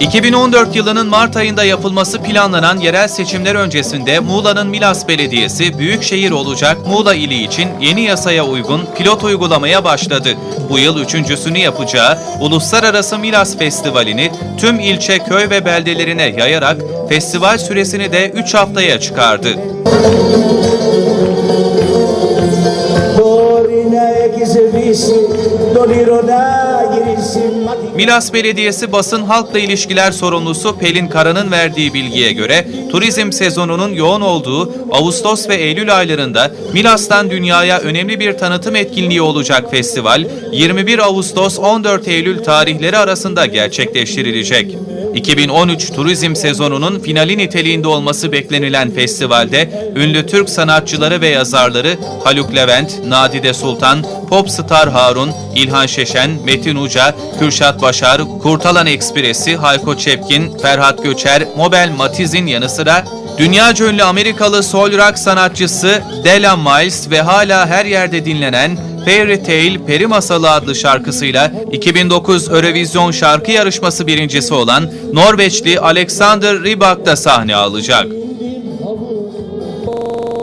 2014 yılının Mart ayında yapılması planlanan yerel seçimler öncesinde Muğla'nın Milas Belediyesi büyükşehir olacak Muğla ili için yeni yasaya uygun pilot uygulamaya başladı. Bu yıl üçüncüsünü yapacağı Uluslararası Milas Festivali'ni tüm ilçe, köy ve beldelerine yayarak festival süresini de 3 haftaya çıkardı. Mati. Milas Belediyesi basın halkla ilişkiler sorumlusu Pelin Kara'nın verdiği bilgiye göre turizm sezonunun yoğun olduğu Ağustos ve Eylül aylarında Milas'tan dünyaya önemli bir tanıtım etkinliği olacak festival 21 Ağustos 14 Eylül tarihleri arasında gerçekleştirilecek. 2013 turizm sezonunun finali niteliğinde olması beklenilen festivalde ünlü Türk sanatçıları ve yazarları Haluk Levent, Nadide Sultan, Popstar Harun, İlhan Şeşen, Metin Uca, Kürşat Başar, Kurtalan Ekspresi, Hayko Çepkin, Ferhat Göçer, Mobel Matiz'in yanı sıra Dünyaca ünlü Amerikalı soul rock sanatçısı Della Miles ve hala her yerde dinlenen Fairy Tale Peri Masalı adlı şarkısıyla 2009 Eurovision şarkı yarışması birincisi olan Norveçli Alexander Rybak da sahne alacak.